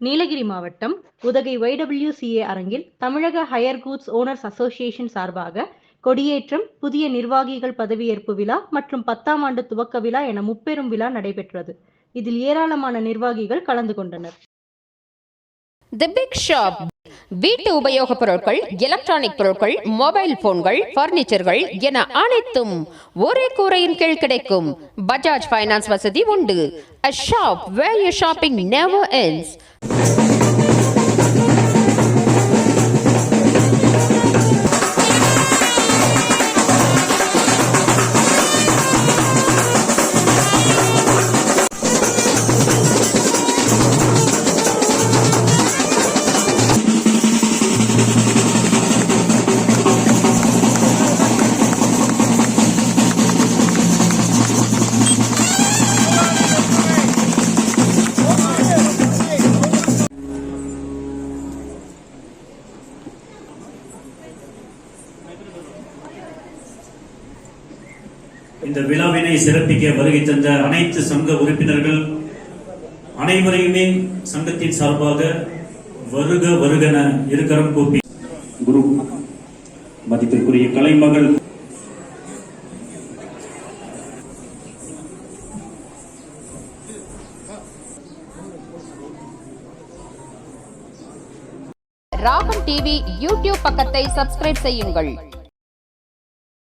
நீலகிரி மாவட்டம் உதகை ஒய்டபிள்யூசிஏ அரங்கில் தமிழக ஹையர் கூட்ஸ் ஓனர்ஸ் அசோசியேஷன் சார்பாக கொடியேற்றம் புதிய நிர்வாகிகள் பதவியேற்பு விழா மற்றும் பத்தாம் ஆண்டு துவக்க விழா என முப்பெரும் விழா நடைபெற்றது. இதில் ஏராளமான நிர்வாகிகள் கலந்து கொண்டனர். தி பிக் ஷாப் வீட்டு உபயோகப் பொருட்கள் எலக்ட்ரானிக் பொருட்கள் மொபைல் போன்கள் பர்னிச்சர்கள் என அனைத்தும் ஒரே கூரையின் கீழ் கிடைக்கும். பஜாஜ் பைனான்ஸ் வசதி உண்டு. A shop where your shopping never ends. Thank you. இந்த விழாவினை சிறப்பிக்க வருகை தந்த அனைத்து சங்க உறுப்பினர்கள் அனைவரையுமே சங்கத்தின் சார்பாக வருக வருகன இருக்கரம் கூப்பி குரு மதிப்பிற்குரிய கலைமகள். ராகம் டிவி யூடியூப் பக்கத்தை சப்ஸ்கிரைப் செய்யுங்கள்.